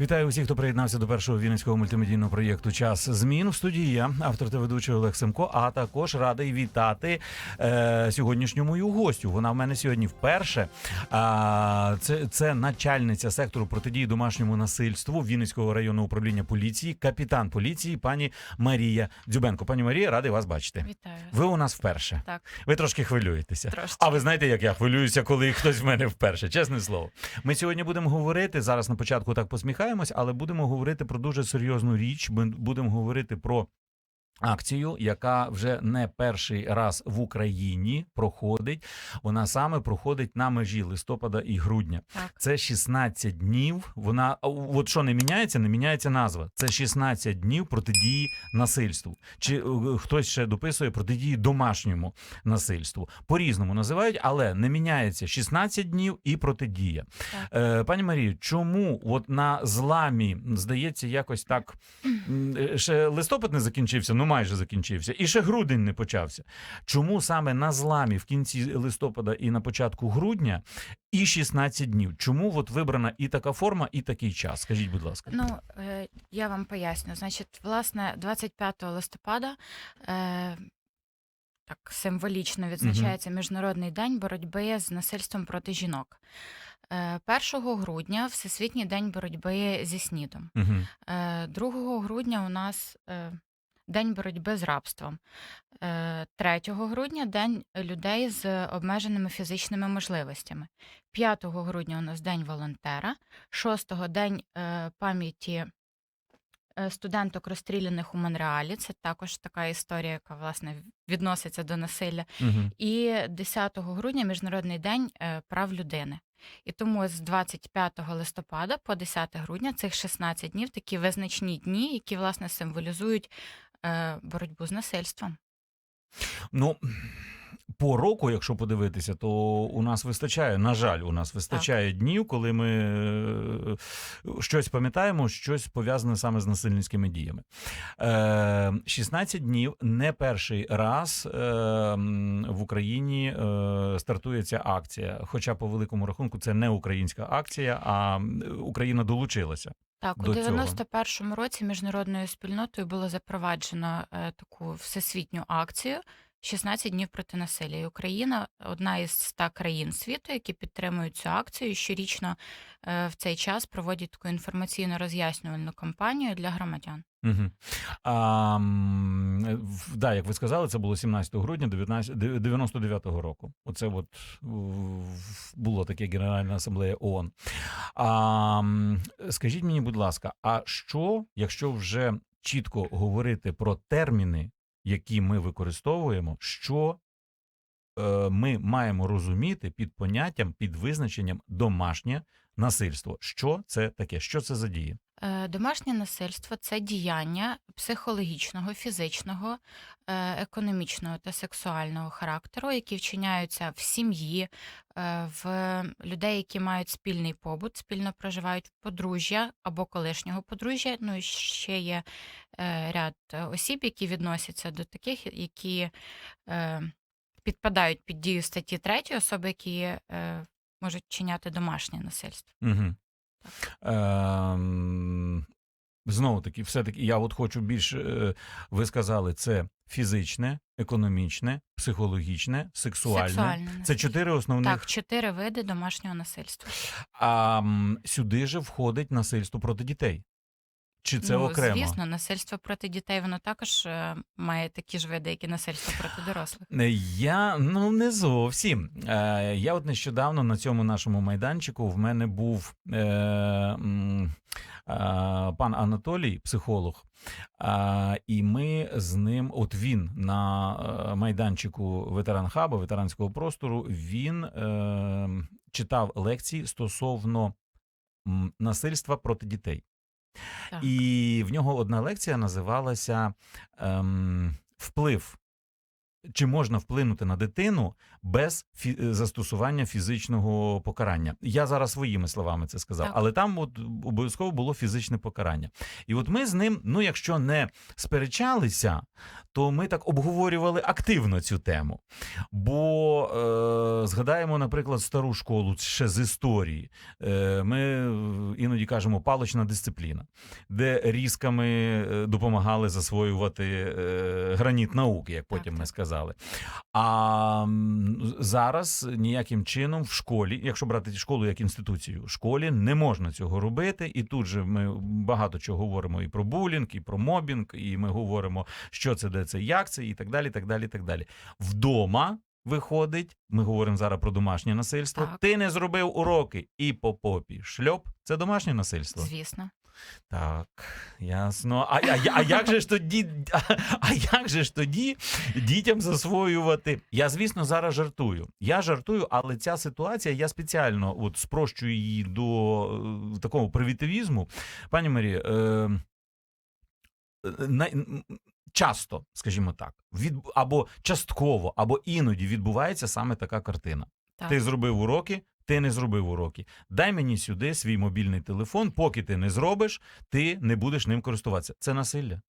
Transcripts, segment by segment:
Вітаю усіх, хто приєднався до першого вінницького мультимедійного проєкту Час змін в студії. Я автор та ведучий Олег Семко. А також радий вітати е, сьогоднішню мою гостю. Вона в мене сьогодні вперше. А, це, це начальниця сектору протидії домашньому насильству Вінницького районного управління поліції, капітан поліції, пані Марія Дзюбенко. Пані Марія, радий вас бачити. Вітаю. Ви у нас вперше. Так, Ви трошки хвилюєтеся. Трошки. А ви знаєте, як я хвилююся, коли хтось в мене вперше, чесне слово. Ми сьогодні будемо говорити зараз. На початку так посміхаємось, але будемо говорити про дуже серйозну річ. Ми будемо говорити про. Акцію, яка вже не перший раз в Україні проходить, вона саме проходить на межі листопада і грудня. так. Це 16 днів. Вона от що не міняється, не міняється назва. Це 16 днів протидії насильству. Чи е, хтось ще дописує протидії домашньому насильству. По різному називають, але не міняється 16 днів і протидія. Е, пані Марію, чому от на зламі здається якось так е, ще листопад не закінчився, ну майже закінчився, і ще грудень не почався. Чому саме на зламі в кінці листопада і на початку грудня і 16 днів? Чому от вибрана і така форма, і такий час? Скажіть, будь ласка. Ну, е, я вам поясню. Значить, власне, 25 листопада е, так символічно відзначається Міжнародний день боротьби з насильством проти жінок. Е, 1 грудня Всесвітній день боротьби зі снідом. Угу. Е, 2 грудня у нас е, День боротьби з рабством. Е, 3 грудня День людей з обмеженими фізичними можливостями. 5 грудня у нас День волонтера. 6 День е, пам'яті е, студенток розстріляних у Монреалі. Це також така історія, яка власне відноситься до насилля. Угу. І 10 грудня Міжнародний день е, прав людини. І тому з 25 листопада по 10 грудня цих 16 днів такі визначні дні, які власне символізують е, боротьбу з насильством. Ну. По року, якщо подивитися, то у нас вистачає, на жаль, у нас вистачає днів, коли ми е, щось пам'ятаємо, щось пов'язане саме з насильницькими діями. Е, 16 днів не перший раз е, в Україні е, стартує ця акція. Хоча, по великому рахунку, це не українська акція, а Україна долучилася. Так, у До цього. 91-му році міжнародною спільнотою було запроваджено е, таку всесвітню акцію. 16 днів проти насилля. І Україна одна із 100 країн світу, які підтримують цю акцію. і Щорічно е, в цей час проводять таку інформаційно роз'яснювальну кампанію для громадян. Угу. А, да, як ви сказали, це було 17 грудня 19 99-го року. Оце от було таке Генеральна асамблея ООН. А, скажіть мені, будь ласка, а що, якщо вже чітко говорити про терміни, які ми використовуємо, що е, ми маємо розуміти під поняттям, під визначенням домашнє насильство? Що це таке? Що це за дії? Е, Домашнє насильство це діяння психологічного, фізичного, е, економічного та сексуального характеру, які вчиняються в сім'ї, е, в людей, які мають спільний побут, спільно проживають в подружжя або колишнього подружжя. Ну і ще є ряд осіб, які відносяться до таких, які підпадають під дію статті 3, особи, які можуть чиняти домашнє насильство. Угу. Ем, знову таки, все-таки я от хочу більше. Ви сказали, це фізичне, економічне, психологічне, сексуальне. Сексуальне Це чотири основних. Так, чотири види домашнього насильства. А сюди же входить насильство проти дітей. Чи це ну, окремо? Звісно, насильство проти дітей воно також е, має такі ж види, як і насильство проти дорослих. Е, Я ну не зовсім. Е, я от нещодавно на цьому нашому майданчику в мене був е, е, пан Анатолій, психолог. А, і ми з ним, от він на е, майданчику ветеран хаба, ветеранського простору, він е, читав лекції стосовно насильства проти дітей. І в нього одна лекція називалася ем, Вплив. Чи можна вплинути на дитину без фі- застосування фізичного покарання. Я зараз своїми словами це сказав, Так. але там от обов'язково було фізичне покарання. І от ми з ним, ну якщо не сперечалися, то ми так обговорювали активно цю тему. Бо е, згадаємо, наприклад, стару школу ще з історії. Е, ми е, іноді кажемо палична дисципліна, де різками е, допомагали засвоювати е, граніт науки, як потім Так, ми сказали. А зараз ніяким чином в школі, якщо брати школу як інституцію, в школі не можна цього робити. І тут же ми багато чого говоримо і про булінг, і про мобінг, і ми говоримо, що це, де це, як це, і так далі. так далі, так далі. Вдома. Виходить, ми говоримо зараз про домашнє насильство. Так. Ти не зробив уроки і по попі шльоп. Це домашнє насильство. Звісно. Так, ясно. А, а, а як же ж тоді, а, а як же ж тоді дітям засвоювати? Я, звісно, зараз жартую. Я жартую, але ця ситуація, я спеціально от спрощую її до е, такого привітивізму. Пані Марі, е, е, м, часто, скажімо так, від, або частково, або іноді відбувається саме така картина. Так. Ти зробив уроки, ти не зробив уроки. Дай мені сюди свій мобільний телефон. Поки ти не зробиш, ти не будеш ним користуватися. Це насилля.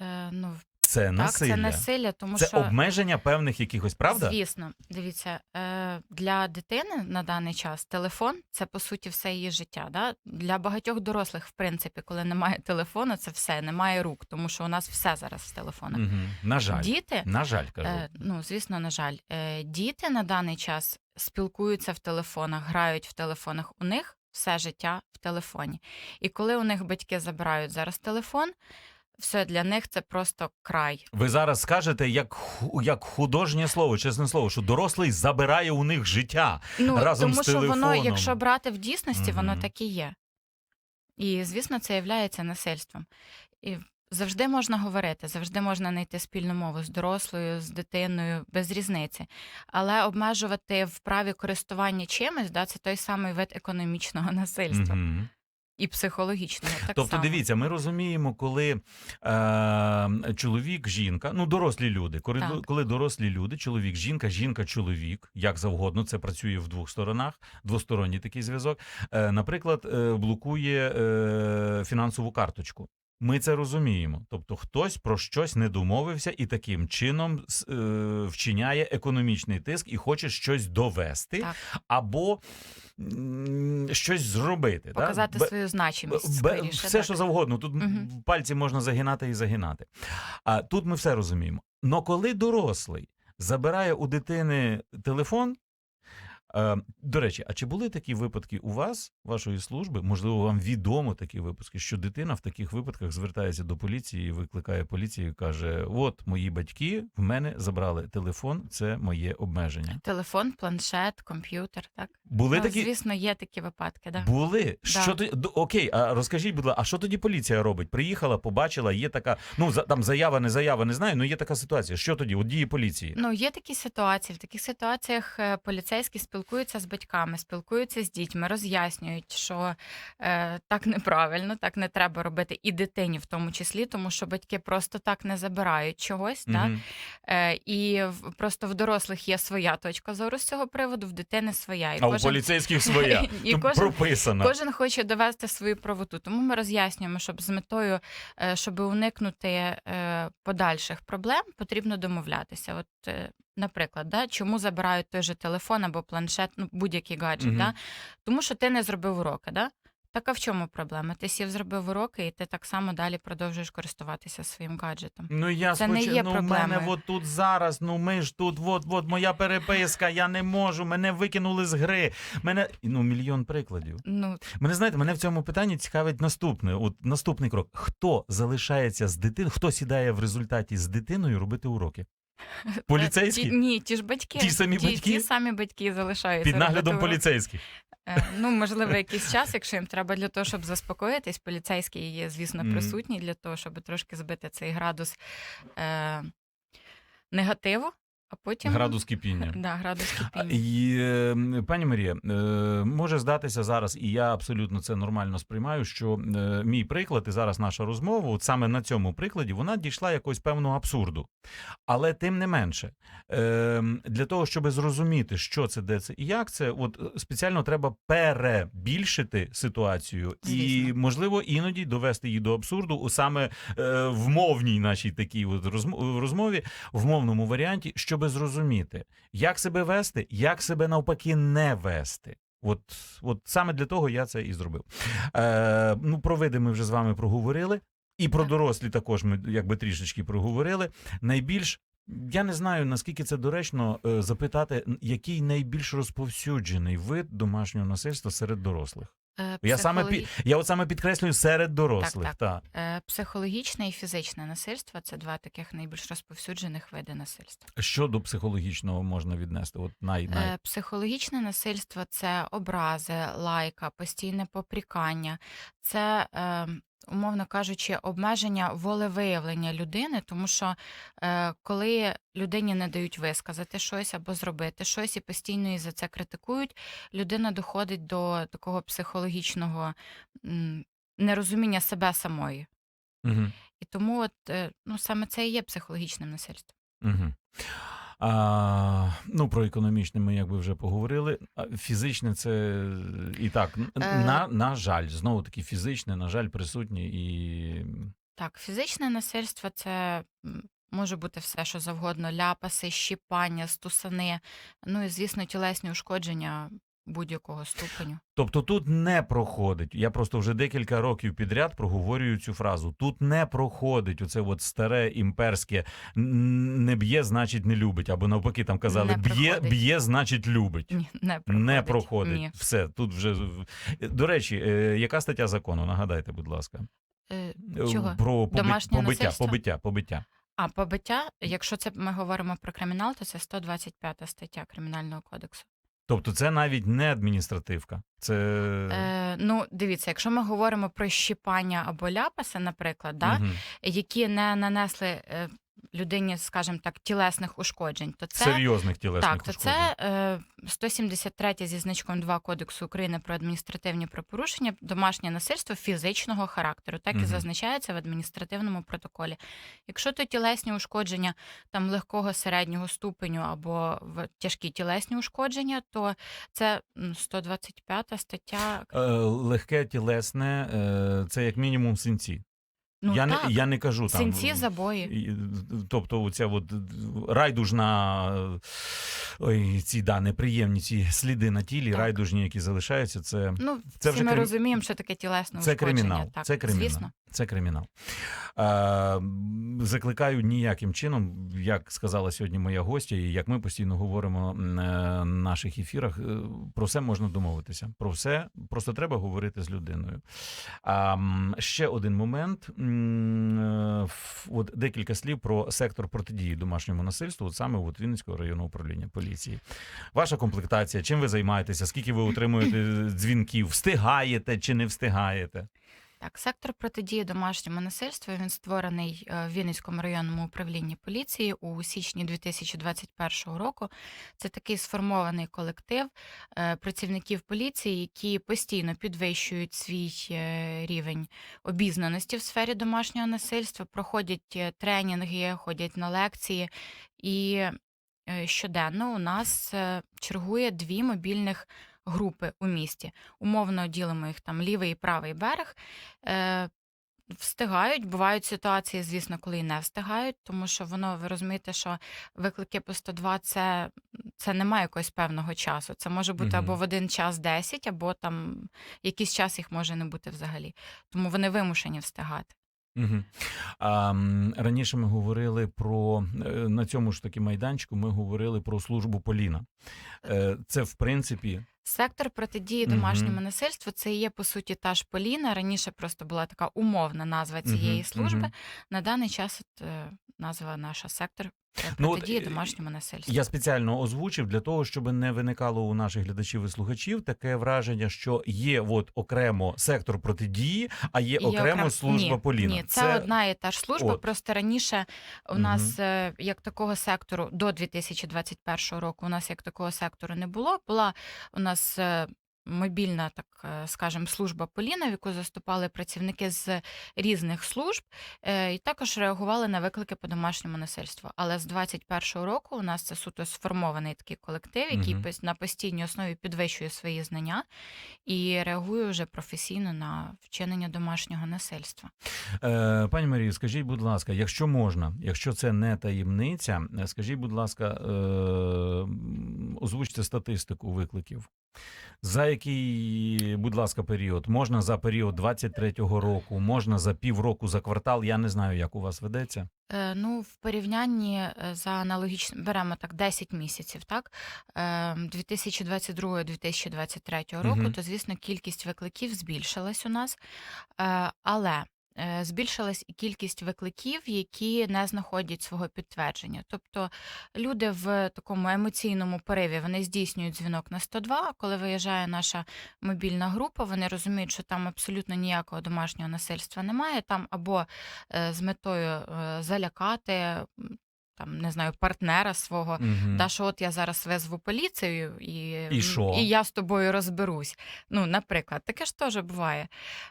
Е, ну, Це так, насилля. це насилля, тому Це що обмеження певних якихось, правда? Звісно, дивіться, е, для дитини на даний час телефон це по суті все її життя. Да? Для багатьох дорослих, в принципі, коли немає телефону, це все, немає рук, тому що у нас все зараз в телефонах. Угу. На жаль. Діти, На жаль, кажу. е, ну звісно, на жаль, е, діти на даний час спілкуються в телефонах, грають в телефонах. У них все життя в телефоні. І коли у них батьки забирають зараз телефон, все для них це просто край. Ви зараз скажете, як, як художнє слово, чесне слово, що дорослий забирає у них життя. Ну, разом тому з що воно, якщо брати в дійсності, воно так і є. І, звісно, це є насильством. І завжди можна говорити, завжди можна знайти спільну мову з дорослою, з дитиною, без різниці. Але обмежувати в праві користування чимось, да, це той самий вид економічного насильства Мгм. і психологічного. Так Тобто, само. дивіться, ми розуміємо, коли е, чоловік, жінка, ну дорослі люди, коли, Так. коли дорослі люди, чоловік, жінка, жінка, чоловік, як завгодно, це працює в двох сторонах, двосторонній такий зв'язок. Е, наприклад, е, блокує е, фінансову карточку. Ми це розуміємо. Тобто, хтось про щось не домовився і таким чином е, вчиняє економічний тиск і хоче щось довести Так. або м, щось зробити. Показати? Бе- свою значимість. Скоріше, все, так. що завгодно. Тут Мгм. пальці можна загинати і загинати. А тут ми все розуміємо. Но коли дорослий забирає у дитини телефон. Е, до речі, а чи були такі випадки у вас, вашої служби? Можливо, вам відомо такі випадки, що дитина в таких випадках звертається до поліції, викликає поліцію і каже: От мої батьки в мене забрали телефон, це моє обмеження. Телефон, планшет, комп'ютер, так? Були Ну, такі Звісно, є такі випадки, да. Були. Да. Що тоді окей, а розкажіть, будь ласка, а що тоді поліція робить? Приїхала, побачила, є така, ну там заява, не заява, не знаю. Ну є така ситуація. Що тоді? От дії поліції. Ну, є такі ситуації. В таких ситуаціях е, поліцейські спілкуються з батьками, спілкуються з дітьми, роз'яснюють, що е, так неправильно, так не треба робити, і дитині в тому числі, тому що батьки просто так не забирають чогось. Так? Мгм. Е, і в- просто в дорослих є своя точка зору з цього приводу, в дитини своя. І А у поліцейських своя І кожен- прописано. Кожен хоче довести свою правоту. Тому ми роз'яснюємо, щоб з метою, е, щоб уникнути е, подальших проблем, потрібно домовлятися. От, наприклад, да, чому забирають той же телефон або планшет, ну будь-який гаджет, Мгм. да? тому що ти не зробив уроки. Да? Так а в чому проблема? Ти сів зробив уроки, і ти так само далі продовжуєш користуватися своїм гаджетом. Ну я Це не спочатку, є ну, в мене от тут зараз, ну ми ж тут, от, от моя переписка, я не можу, мене викинули з гри. Мене ну мільйон прикладів. Ну, Мене знаєте, мене в цьому питанні цікавить наступне. От наступний крок: хто залишається з дитиною, хто сідає в результаті з дитиною робити уроки? Поліцейські? Ті, ні, ті ж батьки. Ті самі батьки? Ті самі батьки залишаються. Під робити наглядом поліцейських. Е, Ну, можливо, якийсь час, якщо їм треба для того, щоб заспокоїтись, поліцейський є, звісно, Мгм. присутній для того, щоб трошки збити цей градус е, негативу. А потім Градус кипіння. Да, градус кипіння. І, е, пані Марія, е, може здатися зараз, і я абсолютно це нормально сприймаю, що е, мій приклад і зараз наша розмова, от саме на цьому прикладі, вона дійшла якогось певного абсурду. Але тим не менше, е, для того, щоб зрозуміти, що це, де це і як це, от е, спеціально треба перебільшити ситуацію і, можливо, іноді довести її до абсурду, у саме е, в мовній нашій такій от розмові, в мовному варіанті, щоб зрозуміти, як себе вести, як себе навпаки не вести. От, от саме для того я це і зробив. Е, ну, про види ми вже з вами проговорили, і про дорослі також ми якби трішечки проговорили. Найбільш я не знаю наскільки це доречно е, запитати, який найбільш розповсюджений вид домашнього насильства серед дорослих. Е, Я саме під... я от саме підкреслюю серед дорослих. Так, Та. Е, Психологічне і фізичне насильство це два таких найбільш розповсюджених види насильства. Що до психологічного можна віднести? От най, най... Е, Психологічне насильство це образи, лайка, постійне попрікання, це, е, умовно кажучи, обмеження волевиявлення людини, тому що е, коли людині не дають висказати щось або зробити щось і постійно її за це критикують, людина доходить до такого психологічного м, нерозуміння себе самої. Угу. І тому от, е, ну, саме це і є психологічним насильством. Угу. А, ну, про економічне ми якби вже поговорили. Фізичне це і так, Е. на, на жаль, знову таки фізичне, на жаль, присутнє і. Так, фізичне насильство це може бути все, що завгодно: ляпаси, щіпання, стусани, ну і, звісно, тілесні ушкодження будь-якого ступеню. Тобто тут не проходить. Я просто вже декілька років підряд проговорюю цю фразу. Тут не проходить оце от старе імперське не б'є, значить не любить. Або навпаки, там казали, б'є, б'є, значить любить. Ні, не проходить. Не проходить. Ні. Все, тут вже. До речі, е, яка стаття закону? Нагадайте, будь ласка. Е, Е, Чого? Про поби... Домашнє побиття, насильство? побиття, побиття. А побиття, якщо це ми говоримо про кримінал, то це 125 стаття Кримінального кодексу. Тобто це навіть не адміністративка. Це Е, ну, дивіться, якщо ми говоримо про щіпання або ляпаси, наприклад, да, угу. які не нанесли е, людині, скажімо так, тілесних ушкоджень, то це серйозних тілесних Так, то ушкоджень. це е, 173 зі значком 2 Кодексу України про адміністративні правопорушення, домашнє насильство фізичного характеру, так Мгм. і зазначається в адміністративному протоколі. Якщо то тілесні ушкодження там легкого середнього ступеню або в тяжкі тілесні ушкодження, то це м, 125 стаття. Е, легке тілесне, е, це як мінімум синці. Ну я, так, не, я не кажу там. синці, забої. Тобто, оця от райдужна, ой, ці да, неприємні ці сліди на тілі, Так. райдужні, які залишаються, це, Ну, це всі вже ми крим- розуміємо, що таке тілесне це ушкодження. кримінал. Так, це кримінал. Звісно. Це кримінал. Е, закликаю ніяким чином, як сказала сьогодні моя гостя, і як ми постійно говоримо е, на наших ефірах, е, про все можна домовитися. Про все просто треба говорити з людиною. А, ще один момент. Е, От декілька слів про сектор протидії домашньому насильству, от саме от Вінницького районного управління поліції. Ваша комплектація, чим ви займаєтеся, скільки ви отримуєте дзвінків, встигаєте чи не встигаєте? Так, сектор протидії домашньому насильству він створений е, в Вінницькому районному управлінні поліції у січні 2021 року. Це такий сформований колектив е, працівників поліції, які постійно підвищують свій е, рівень обізнаності в сфері домашнього насильства, проходять тренінги, ходять на лекції. І щоденно у нас чергує дві мобільних групи у місті. Умовно ділимо їх там лівий і правий берег. Е, Встигають, бувають ситуації, звісно, коли і не встигають, тому що воно, ви розумієте, що виклики по 102 це, це немає якогось певного часу. Це може бути Мгм. або в один час 10, або там якийсь час їх може не бути взагалі. Тому вони вимушені встигати. Угу. А, раніше ми говорили про е, на цьому ж таки майданчику. Ми говорили про службу Поліна. Е, Це в принципі Сектор протидії Мгм. домашньому насильству це і є по суті та ж Поліна. Раніше просто була така умовна назва цієї Мгм, служби. мгм. На даний час от, е, назва наша сектор Ну, от, протидії е, домашньому насильству. Я спеціально озвучив для того, щоб не виникало у наших глядачів і слухачів таке враження, що є от окремо сектор протидії, а є І окремо окрем- служба ні, Поліна. Ні, це, одна і та ж служба. От. Просто раніше у нас е, як такого сектору до 2021 року. У нас як такого сектору не було. Була у нас. Мобільна, так е, скажемо, служба Поліна, в яку заступали працівники з різних служб, е, і також реагували на виклики по домашньому насильству. Але з 21-го року у нас це суто сформований такий колектив, який пос- на постійній основі підвищує свої знання і реагує вже професійно на вчинення домашнього насильства. Е, пані Марію, скажіть, будь ласка, якщо можна, якщо це не таємниця, скажіть, будь ласка, е, озвучте статистику викликів. За який, будь ласка, період? Можна за період 23-го року, можна за півроку, за квартал. Я не знаю, як у вас ведеться. Е, Ну, в порівнянні е, за аналогічним беремо так 10 місяців, так е, 2022-2023 року, Мгм. то звісно кількість викликів збільшилась у нас, Е, але збільшилась і кількість викликів, які не знаходять свого підтвердження. Тобто люди в такому емоційному пориві вони здійснюють дзвінок на 102, а коли виїжджає наша мобільна група, вони розуміють, що там абсолютно ніякого домашнього насильства немає. Там або е, з метою е, залякати. Там не знаю, партнера свого, Мгм. та що от я зараз визву поліцію і, І що? і я з тобою розберусь. Ну, наприклад, таке ж теж буває.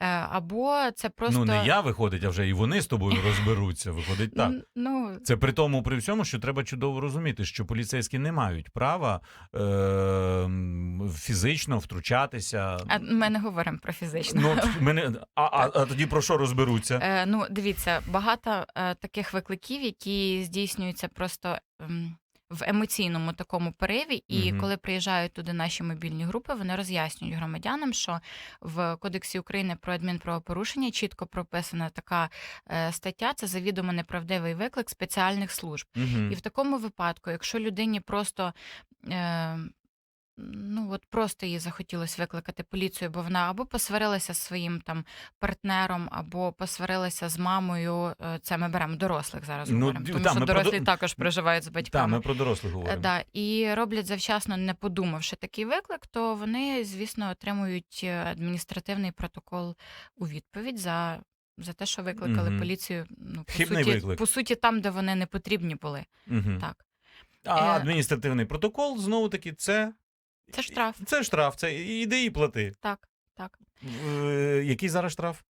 Е, Або це просто Ну не я виходить, а вже і вони з тобою розберуться. Виходить так. Ну, Це при тому, при всьому, що треба чудово розуміти, що поліцейські не мають права е, фізично втручатися. а ми не говоримо про фізичне. Ну, мене, а, а, а тоді про що розберуться? Е, ну, дивіться, багато е, таких викликів, які здійснюються просто ем, в емоційному такому пориві. І угу. коли приїжджають туди наші мобільні групи, вони роз'яснюють громадянам, що в Кодексі України про адмінправопорушення чітко прописана така е, стаття: це завідомо неправдивий виклик спеціальних служб. Угу. І в такому випадку, якщо людині просто. Ну, от просто їй захотілося викликати поліцію, бо вона або посварилася з своїм там партнером, або посварилася з мамою. Е, Це ми беремо дорослих зараз Ну, говоримо, тому та, що ми про дорослі також проживають з Так, батьками. ми про дорослих Е, говоримо. Да, і роблять завчасно, не подумавши такий виклик, то вони, звісно, отримують е, адміністративний протокол у відповідь за, за те, що викликали Мгм. поліцію. Ну, по Хибний суті, виклик. по суті, там, де вони не потрібні були. Мгм. Так, А адміністративний протокол знову таки це. Це штраф. Це штраф, це іди і плати. Так, так. Е, Який зараз штраф?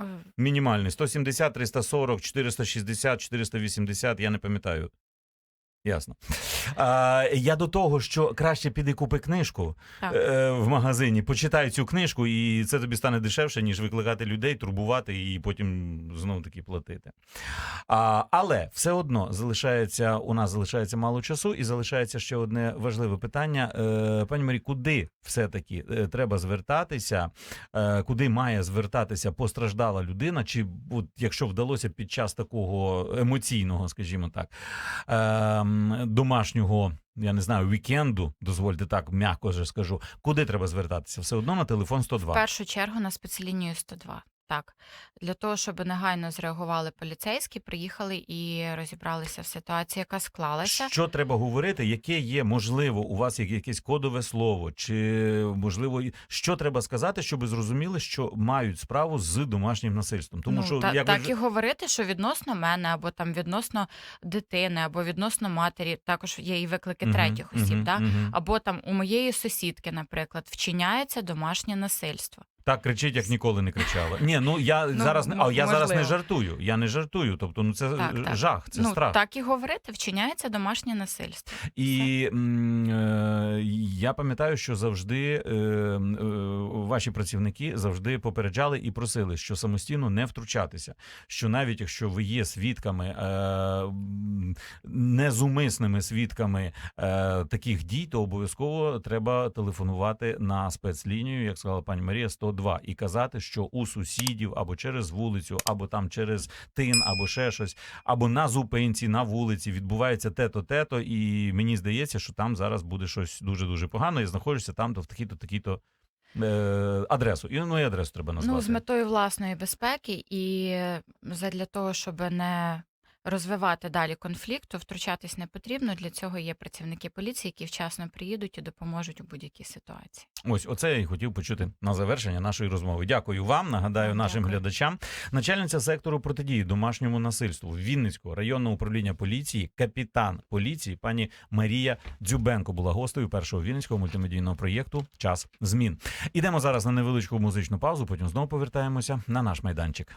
Е, Мінімальний 170, 340, 460, 480, я не пам'ятаю. Ясно. А, я до того, що краще піди купи книжку Так. е, в магазині, почитай цю книжку, і це тобі стане дешевше, ніж викликати людей, турбувати і потім знову таки платити. А, але все одно залишається у нас залишається мало часу, і залишається ще одне важливе питання. Е, пані Марі, куди все-таки е, треба звертатися? Е, куди має звертатися постраждала людина, чи от, якщо вдалося під час такого емоційного, скажімо так, ем, домашнього, я не знаю, вікенду, дозвольте так, м'яко вже скажу, куди треба звертатися? Все одно на телефон В 102. першу чергу на спецлінію 102. Так, для того, щоб негайно зреагували поліцейські, приїхали і розібралися в ситуації, яка склалася. Що треба говорити? Яке є можливо у вас є якесь кодове слово, чи можливо що треба сказати, щоб зрозуміли, що мають справу з домашнім насильством? Тому ну, що та, як так вже- і говорити, що відносно мене, або там відносно дитини, або відносно матері, також є і виклики Мгм, третіх осіб. мгм, да? мгм. Або там у моєї сусідки, наприклад, вчиняється домашнє насильство. Так кричить, як ніколи не кричала. Ні, ну я Ну, зараз не а я зараз не жартую. Я не жартую. Тобто, ну це Так, е, так. жах, це ну, страх. так і говорити, вчиняється домашнє насильство. І е, я пам'ятаю, що завжди е, е, ваші працівники завжди попереджали і просили, що самостійно не втручатися. Що навіть якщо ви є свідками, е, незумисними свідками е, таких дій, то обов'язково треба телефонувати на спецлінію, як сказала пані Марія, 102, і казати, що у сусідів або через вулицю, або там через тин, або ще щось або на зупинці, на вулиці відбувається те-то, те-то, і мені здається, що там зараз буде щось дуже дуже погано. Я знаходжуся там, то в такій-то, такій-то е, адресу. І ну і адресу треба назвати. Ну, з метою власної безпеки і задля того, щоб не розвивати далі конфлікт, то втручатись не потрібно. Для цього є працівники поліції, які вчасно приїдуть і допоможуть у будь-якій ситуації. Ось оце я і хотів почути на завершення нашої розмови. Дякую вам. Нагадаю Вам нашим дякую. глядачам. Начальниця сектору протидії домашньому насильству Вінницького районного управління поліції, капітан поліції, пані Марія Дзюбенко була гостею першого вінницького мультимедійного проєкту Час змін. Ідемо зараз на невеличку музичну паузу. Потім знову повертаємося на наш майданчик.